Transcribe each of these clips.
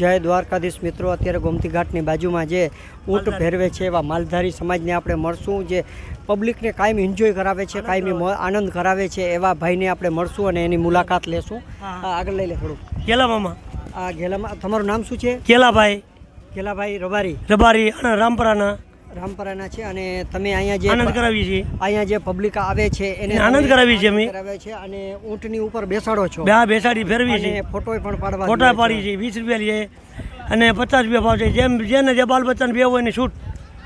જય દ્વારકાધીશ મિત્રો. અત્યારે ગોમતી ઘાટની બાજુમાં જે ઊંટ ફેરવે છે એવા માલધારી સમાજને આપણે મળશું જે પબ્લિકને કાયમ એન્જોય કરાવે છે કાયમી આનંદ કરાવે છે એવા ભાઈને આપણે મળશું અને એની મુલાકાત લેશું. આગળ લઈ લે થોડું કેલામામાં આ ઘેલામાં તમારું નામ શું છે? કેલાભાઈ. કેલાભાઈ રબારી. રબારી અને રામપરાના રામપરાના છે અને તમે અહીંયા જે આનંદ કરાવી છીએ. અહીંયા જે પબ્લિક આવે છે એને આનંદ કરાવી છે અમે. કરાવે છે અને ઊંટની ઉપર બેસાડો છો. બે આ બેસાડી ફેરવી છે ફોટોય પણ પાડવા ફોટા પાડી છે. વીસ રૂપિયા લઈએ અને પચાસ રૂપિયા ભાવ છે. જેમ જેને જે બાલ બચ્ચાને બે હોય એને છૂટ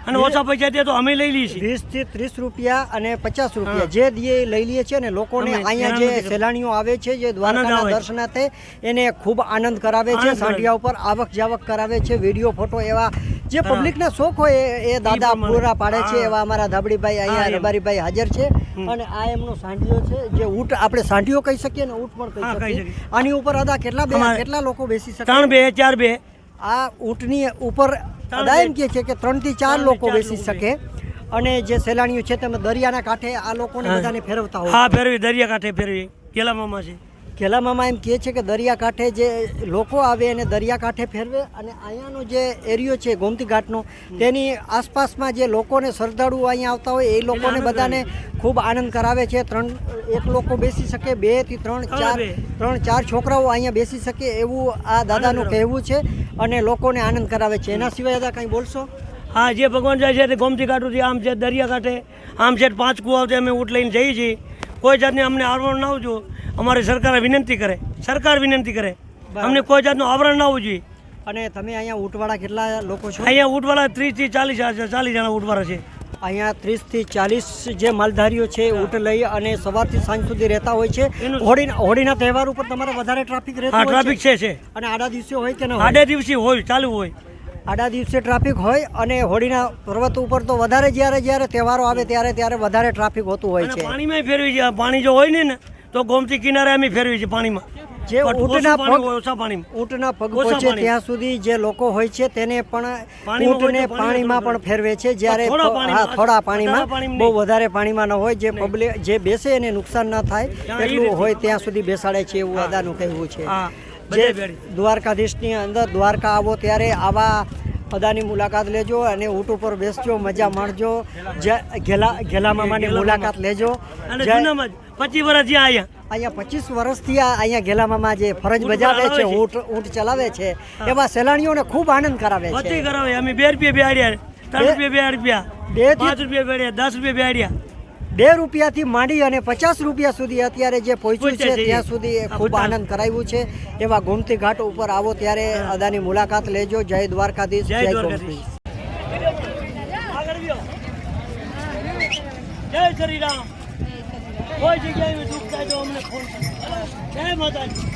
અને ઓછા પૈસા દે તો અમે લઈ લઈએ છીએ. વીસથી ત્રીસ રૂપિયા અને પચાસ રૂપિયા જે દે લઈ લઈએ છે ને લોકોને અહીંયા જે સહેલાણીઓ આવે છે જે દ્વારકાના દર્શનાર્થે એને ખૂબ આનંદ કરાવે છે. સાંઠિયા સાંઢિયા ઉપર આવક જાવક કરાવે છે. વીડિયો ફોટો એવા જે. પબ્લિકના શોખ હોય એ- દાદા. પૂરા પાડે છે એવા અમારા ધાબડીભાઈ અહીંયા. રબારીભાઈ હાજર છે. અને આ એમનો સાંઢિયો છે જે ઊંટ આપણે સાંઢિયો કહી શકીએ ને ઊંટ પણ કહી શકીએ. આની ઉપર અદા કેટલા બે કેટલા લોકો બેસી શકે? ત્રણ બે ચાર બે. આ ઊંટની ઉપર અદા એમ કહે છે કે ત્રણથી ચાર લોકો બેસી શકે. અને જે સહેલાણીઓ છે તમે દરિયાના કાંઠે આ લોકોને. બધાને ફેરવતા હોય. હા ફેરવી દરિયા કાંઠે ફેરવી. કેલા મામા ખેલામામાં એમ કહે છે કે દરિયાકાંઠે જે લોકો આવે અને દરિયાકાંઠે ફેરવે અને અહીંયાનો જે એરિયો છે ગોમતી ઘાટનો તેની આસપાસમાં જે લોકોને શ્રદ્ધાળુઓ અહીંયા આવતા હોય એ લોકોને બધાને ખૂબ આનંદ કરાવે છે. ત્રણ એક લોકો બેસી શકે બેથી ત્રણ ચાર ત્રણ ચાર છોકરાઓ અહીંયા બેસી શકે એવું આ દાદાનું કહેવું છે અને લોકોને આનંદ કરાવે છે. એના સિવાય દાદા કંઈ બોલશો? હા જે ભગવાન જાય છે તે ગોમતી કાંઠું આમ છે દરિયાકાંઠે આમ છે પાંચ કુવાઓથી અમે ઊંટ લઈને જઈએ છીએ. કોઈ જાતની અમને આવરણ ના આવજો. અમારી સરકાર વિનંતી કરે. સરકાર વિનંતી કરે. અમને કોઈ જાતનું આવરણ ના આવવું જોઈએ. અને તમે અહીંયા ઊંટવાળા કેટલા લોકો છો? અહીંયા ઊંટવાળા ત્રીસથી ચાલીસ ચાલીસ જણા ઊંટવાળા છે. અહીંયા ત્રીસથી ચાલીસ જે માલધારીઓ છે ઊંટ લઈ અને સવારથી સાંજ સુધી રહેતા હોય છે. એનું- હોળીના તહેવાર ઉપર તમારે વધારે ટ્રાફિક રહેતું ટ્રાફિક છે? અને આડા દિવસે હોય કે ના આડે દિવસી હોય ચાલુ હોય. આડા દિવસે ટ્રાફિક હોય અને હોળીના પર્વત ઉપર તો વધારે જ્યારે જ્યારે તહેવારો આવે ત્યારે ત્યારે વધારે ટ્રાફિક હોતું હોય છે. પાણીમાં ફેરવી છે. પાણી જો હોય ને ને તો ગોમતી કિનારે અમે ફેરવી છે પાણીમાં. જે ઊંટના પગ ઊંટના પગ પહોંચે ત્યાં સુધી જે લોકો હોય છે તેને પણ ઊંટને પાણીમાં પણ ફેરવે છે. જ્યારે થોડા પાણીમાં, હા થોડા પાણીમાં બહુ વધારે પાણીમાં ન હોય જે પબ્લિક જે બેસે એને નુકસાન ન થાય એટલું હોય ત્યાં સુધી બેસાડે છે એવું અદાનું કહેવું છે. હા. જે દ્વારકાધીશની અંદર દ્વારકા આવો ત્યારે આવા અદાની મુલાકાત લેજો અને ઊંટ ઉપર બેસજો મજા માણજો ઘેલા ઘેલા મામાની મુલાકાત લેજો. જ પચીસ વર્ષ આવ્યા અહીંયા. પચીસ વર્ષથી આ અહીંયા ઘેલા મામા જે ફરજ બજાવે છે. ઊંટ ઊંટ ચલાવે છે એવા સહેલાણીઓને ખૂબ આનંદ કરાવે છે. કરાવે. અમે બે રૂપિયા બેહાડ્યા. ત્રણ બે- રૂપિયા બે થી- પાંચ રૂપિયા બેહાડ્યા. દસ રૂપિયા બેહાડ્યા. બે રૂપિયાથી માંડી અને પચાસ રૂપિયા સુધી અત્યારે જે પહોંચ્યું છે ત્યાં સુધી એ ખૂબ આનંદ કરાવ્યું છે. એવા ગોમતી ઘાટ ઉપર આવો ત્યારે અદાની મુલાકાત લેજો. જય દ્વારકાધીશ જય જય ગોમતી. જય શ્રી રામ કોઈ જગ્યાએ દુઃખ થાય તો અમને ફોન જય માતાજી.